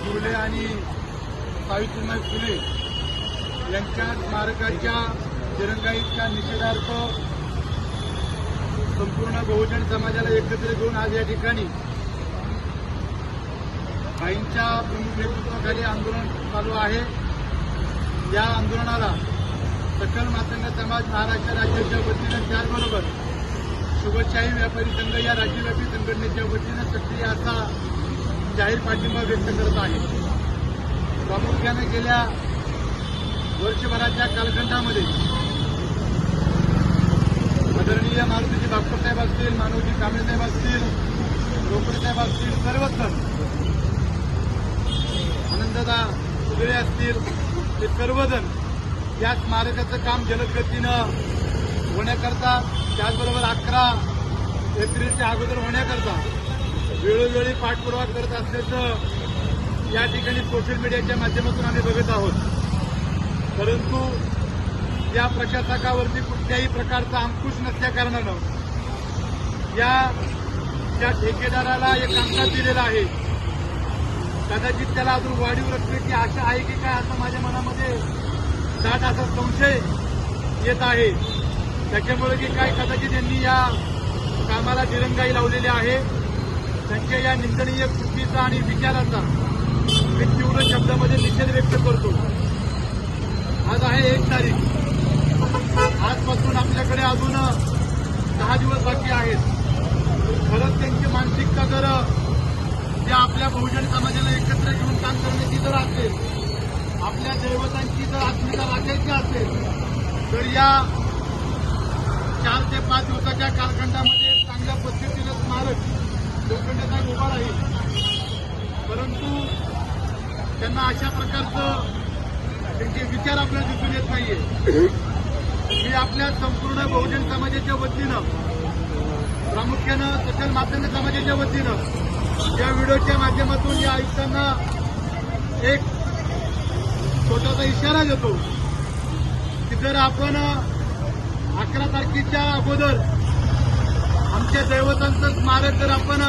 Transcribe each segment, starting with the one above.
फुले आणि सावित्रीबाई फुले यांच्या स्मारकाच्या दिरंगाईच्या निषेधार्थ संपूर्ण बहुजन समाजाला एकत्रित घेऊन आज या ठिकाणी आईंच्या प्रमुख नेतृत्वाखाली आंदोलन चालू आहे. या आंदोलनाला सकल मातंग समाज महाराष्ट्र राज्याच्या वतीनं त्याचबरोबर शुभशाही व्यापारी संघ या राज्यव्यापी संघटनेच्या वतीनं सक्रिय असा जाहीर पाठिंबा व्यक्त करत आहे. प्रामुख्यानं गेल्या वर्षभराच्या कालखंडामध्ये आदरणीय मारुतीजी बागपतसाहेब असतील मानवजी कांबळेसाहेब असतील रोकडसाहेब असतील सर्वच आनंददा सुगळे असतील. ते सर्वजण या स्मारकाचं काम जलद गतीनं होण्याकरता त्याचबरोबर अकरा एप्रिलच्या अगोदर होण्याकरता वेळोवेळी पाठपुरावा करत असल्याचं या ठिकाणी सोशल मीडियाच्या माध्यमातून आम्ही बघत आहोत. परंतु या प्रशासकावरती कुठल्याही प्रकारचा अंकुश नसल्याकारणानं या ज्या ठेकेदाराला एक कामकाज दिलेलं आहे कदाचित त्याला अजून वाढीव रकमेची आशा आहे की काय असं माझ्या मनामध्ये दाट असा संशय येत आहे. त्याच्यामुळे की काय कदाचित यांनी या कामाला दिरंगाई लावलेली आहे. त्यांच्या या निंदनीय कृतीचा आणि विचाराचा मी तीव्र शब्दामध्ये निषेध व्यक्त करतो. आज आहे एक तारीख. आजपासून आपल्याकडे अजून दहा दिवस बाकी आहेत. खरंच त्यांची मानसिकता जर जे आपल्या बहुजन समाजाला एकत्र घेऊन काम करण्याची जर असेल आपल्या दैवतांची जर आत्मीयता राखायची असेल तर या चार ते पाच दिवसाच्या कालखंडामध्ये चांगल्या पद्धतीनं स्मारक लोखंडाचा उभा राहील. परंतु त्यांना अशा प्रकारचं त्यांचे विचार आपल्याला दिसून येत नाहीये. मी आपल्या संपूर्ण बहुजन समाजाच्या वतीनं प्रामुख्यानं सकल माध्यम समाजाच्या वतीनं या व्हिडिओच्या माध्यमातून या आयुक्तांना एक छोटासा इशारा देतो की जर आपण अकरा तारखेच्या अगोदर आमच्या दैवतांचं स्मारक जर आपण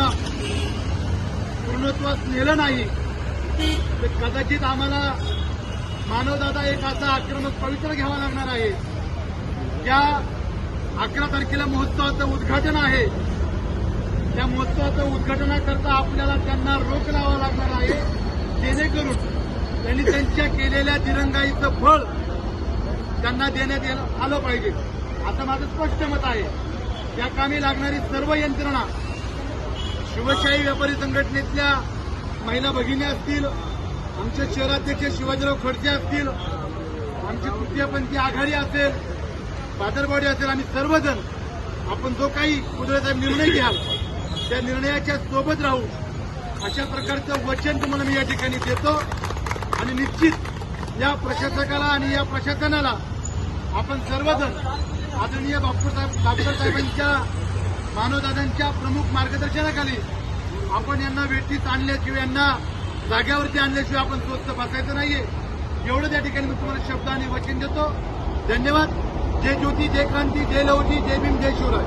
पूर्णत्वास नेलं नाही तर कदाचित आम्हाला मानवदादा एक असा आक्रमक पवित्र घ्यावा लागणार आहे. ज्या अकरा तारखेला महोत्सवाचं उद्घाटन आहे त्या महोत्सवाचं उद्घाटनाकरता आपल्याला त्यांना रोख लावा लागणार आहे. जेणेकरून त्यांनी त्यांच्या केलेल्या दिरंगाईचं फळ त्यांना देण्यात येणं आलं पाहिजे. असं माझं स्पष्ट मत आहे या कामी लागणारी सर्व यंत्रणा शिवशाही व्यापारी संघटनेतल्या महिला भगिनी असतील आमचे शहराध्यक्ष शिवाजीराव खडसे असतील आमची तृतीयपंथी आघाडी असेल बाजारवाडी असेल आम्ही सर्वजण आपण जो काही कुदरत निर्णय घ्याल त्या निर्णयाच्या सोबत राहू. अशा प्रकारचं वचन तुम्हाला मी या ठिकाणी देतो आणि निश्चित या प्रशासकाला आणि या प्रशासनाला आपण सर्वजण आदरणीय बापूसाहेब बापूसाहेब साहेबांच्या मानवदादांच्या प्रमुख मार्गदर्शनाखाली आपण यांना वेटीत आणल्याशिवाय यांना जाग्यावरती आणल्याशिवाय आपण स्वस्त बसायचं नाहीये. एवढं त्या ठिकाणी मी तुम्हाला शब्द आणि वचन देतो. धन्यवाद. जय ज्योती जय क्रांती जय लवजी जय भीम जय शिवराय.